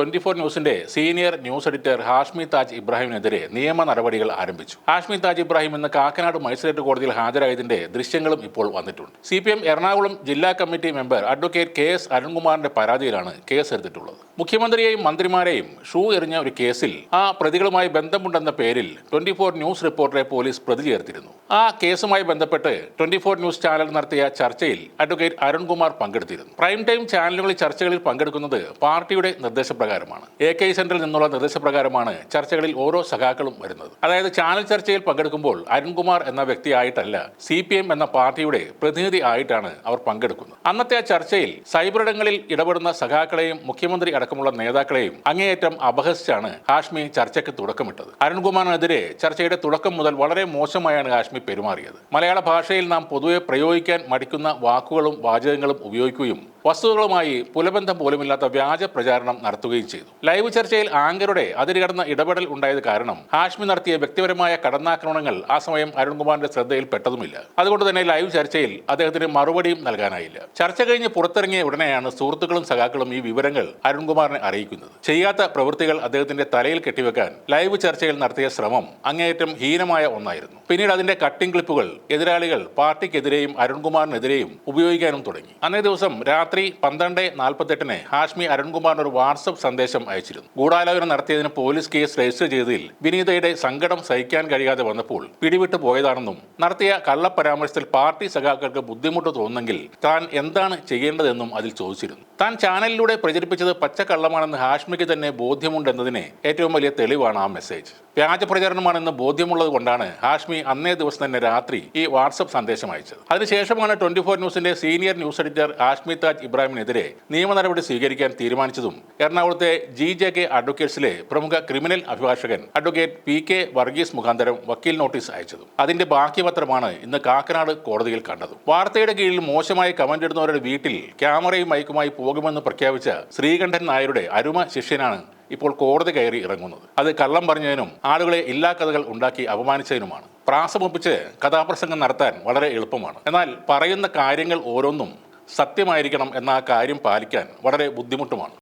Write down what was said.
Twenty four ന്യൂസിന്റെ senior news editor Hashmi Taj ഇബ്രാഹിമിനെതിരെ നിയമ നടപടികൾ ആരംഭിച്ചു. ഹാഷ്മി താജ് ഇബ്രാഹിം ഇന്ന് കാക്കനാട് മജിസ്ട്രേറ്റ് കോടതിയിൽ ഹാജരായതിന്റെ ദൃശ്യങ്ങളും ഇപ്പോൾ വന്നിട്ടുണ്ട്. സി എറണാകുളം ജില്ലാ committee member advocate K S അരുൺകുമാറിന്റെ പരാതിയിലാണ് കേസ് എടുത്തിട്ടുള്ളത് മുഖ്യമന്ത്രിയെയും മന്ത്രിമാരെയും ഷൂ എറിഞ്ഞ ഒരു കേസിൽ ആ പ്രതികളുമായി ബന്ധമുണ്ടെന്ന പേരിൽ ട്വന്റി ഫോർ ന്യൂസ് റിപ്പോർട്ടറെ പോലീസ് പ്രതി ചേർത്തിരുന്നു ആ കേസുമായി ബന്ധപ്പെട്ട് ട്വന്റി ഫോർ ന്യൂസ് ചാനൽ നടത്തിയ ചർച്ചയിൽ അഡ്വക്കേറ്റ് അരുൺകുമാർ പങ്കെടുത്തിരുന്നു. പ്രൈം ടൈം ചാനലുകളിൽ ചർച്ചകളിൽ പങ്കെടുക്കുന്നത് പാർട്ടിയുടെ നിർദ്ദേശപ്രകാരമാണ്. എ കെ സെന്ററിൽ നിന്നുള്ള നിർദ്ദേശപ്രകാരമാണ് ചർച്ചകളിൽ ഓരോ സഖാക്കളും വരുന്നത്. അതായത് ചാനൽ ചർച്ചയിൽ പങ്കെടുക്കുമ്പോൾ അരുൺകുമാർ എന്ന വ്യക്തിയായിട്ടല്ല സി പി എം എന്ന പാർട്ടിയുടെ പ്രതിനിധി ആയിട്ടാണ് അവർ പങ്കെടുക്കുന്നത്. അന്നത്തെ ആ ചർച്ചയിൽ സൈബറിടങ്ങളിൽ ഇടപെടുന്ന സഖാക്കളെയും മുഖ്യമന്ത്രി അടക്കമുള്ള നേതാക്കളെയും അങ്ങേയറ്റം അപഹസിച്ചാണ് ഹാഷ്മി ചർച്ചയ്ക്ക് തുടക്കമിട്ടത്. അരുൺകുമാറിനെതിരെ ചർച്ചയുടെ തുടക്കം മുതൽ വളരെ മോശമായാണ് ഹാഷ്മി പെരുമാറിയത്. മലയാള ഭാഷയിൽ നാം പൊതുവെ പ്രയോഗിക്കാൻ മടിക്കുന്ന വാക്കുകളും വാചകങ്ങളും ഉപയോഗിക്കുകയും വസ്തുതകളുമായി പുലബന്ധം പോലുമില്ലാത്ത വ്യാജ പ്രചാരണം നടത്തുകയും ചെയ്തു. ലൈവ് ചർച്ചയിൽ ആങ്കറുടെ അതിരുകടന്ന ഇടപെടൽ ഉണ്ടായത് കാരണം ഹാഷ്മി നടത്തിയ വ്യക്തിപരമായ കടന്നാക്രമണങ്ങൾ ആ സമയം അരുൺകുമാറിന്റെ ശ്രദ്ധയിൽപ്പെട്ടതുമില്ല. അതുകൊണ്ട് തന്നെ ലൈവ് ചർച്ചയിൽ അദ്ദേഹത്തിന് മറുപടിയും നൽകാനായില്ല. ചർച്ച കഴിഞ്ഞ് പുറത്തിറങ്ങിയ ഉടനെയാണ് സുഹൃത്തുക്കളും സഖാക്കളും ഈ വിവരങ്ങൾ അരുൺകുമാറിനെ അറിയിക്കുന്നത്. ചെയ്യാത്ത പ്രവൃത്തികൾ അദ്ദേഹത്തിന്റെ തലയിൽ കെട്ടിവെക്കാൻ ലൈവ് ചർച്ചയിൽ നടത്തിയ ശ്രമം അങ്ങേയറ്റം ഹീനമായ ഒന്നായിരുന്നു. പിന്നീട് അതിന്റെ കട്ടിംഗ് ക്ലിപ്പുകൾ എതിരാളികൾ പാർട്ടിക്കെതിരെയും അരുൺകുമാറിനെതിരെയും ഉപയോഗിക്കാനും തുടങ്ങി. അന്നേ ദിവസം രാത്രി പന്ത്രണ്ട് നാൽപ്പത്തെട്ടിന് ഹാഷ്മി അരുൺകുമാറിന് ഒരു വാട്സപ്പ് സന്ദേശം അയച്ചിരുന്നു. ഗൂഢാലോചന നടത്തിയതിന് പോലീസ് കേസ് രജിസ്റ്റർ ചെയ്തതിൽ വിനീതയുടെ സങ്കടം സഹിക്കാൻ കഴിയാതെ വന്നപ്പോൾ പിടിവിട്ടു പോയതാണെന്നും നടത്തിയ കള്ളപ്പരാമർശത്തിൽ പാർട്ടി സഖാക്കൾക്ക് ബുദ്ധിമുട്ട് തോന്നുന്നെങ്കിൽ താൻ എന്താണ് ചെയ്യേണ്ടതെന്നും അതിൽ ചോദിച്ചിരുന്നു. താൻ ചാനലിലൂടെ പ്രചരിപ്പിച്ചത് പച്ചക്കള്ളമാണെന്ന് ഹാഷ്മിക്ക് തന്നെ ബോധ്യമുണ്ടെന്നതിന് ഏറ്റവും വലിയ തെളിവാണ് ആ മെസ്സേജ്. വ്യാജ പ്രചരണമാണെന്ന് ബോധ്യമുള്ളത് കൊണ്ടാണ് ഹാഷ്മി അന്നേ ദിവസം തന്നെ രാത്രി ഈ വാട്സപ്പ് സന്ദേശം അയച്ചത്. അതിനുശേഷമാണ് ട്വന്റി ഫോർ ന്യൂസിന്റെ senior news editor Hashmi Taj ഇബ്രാഹിമിനെതിരെ നിയമ നടപടി സ്വീകരിക്കാൻ തീരുമാനിച്ചതും എറണാകുളത്തെ ജി ജെ കെ അഡ്വക്കേറ്റ്സിലെ പ്രമുഖ ക്രിമിനൽ അഭിഭാഷകൻ അഡ്വക്കേറ്റ് പി കെ വർഗീസ് മുഖാന്തരം വക്കീൽ നോട്ടീസ് അയച്ചതും. അതിന്റെ ബാക്കി പത്രമാണ് ഇന്ന് കാക്കനാട് കോടതിയിൽ കണ്ടത്. വാർത്തയുടെ കീഴിൽ മോശമായി കമന്റ് ഇടുന്നവരുടെ വീട്ടിൽ ക്യാമറയും മൈക്കുമായി പോകുമെന്ന് പ്രഖ്യാപിച്ച ശ്രീകണ്ഠൻ നായരുടെ അരുമ ശിഷ്യനാണ് ഇപ്പോൾ കോടതി കയറി ഇറങ്ങുന്നത്. അത് കള്ളം പറഞ്ഞതിനും ആളുകളെ ഇല്ലാ കഥകൾ ഉണ്ടാക്കി അപമാനിച്ചതിനുമാണ്. പ്രാസമൊപ്പിച്ച് കഥാപ്രസംഗം നടത്താൻ വളരെ എളുപ്പമാണ്. എന്നാൽ പറയുന്ന കാര്യങ്ങൾ ഓരോന്നും സത്യമായിരിക്കണം എന്ന ആ കാര്യം പാലിക്കാൻ വളരെ ബുദ്ധിമുട്ടുമാണ്.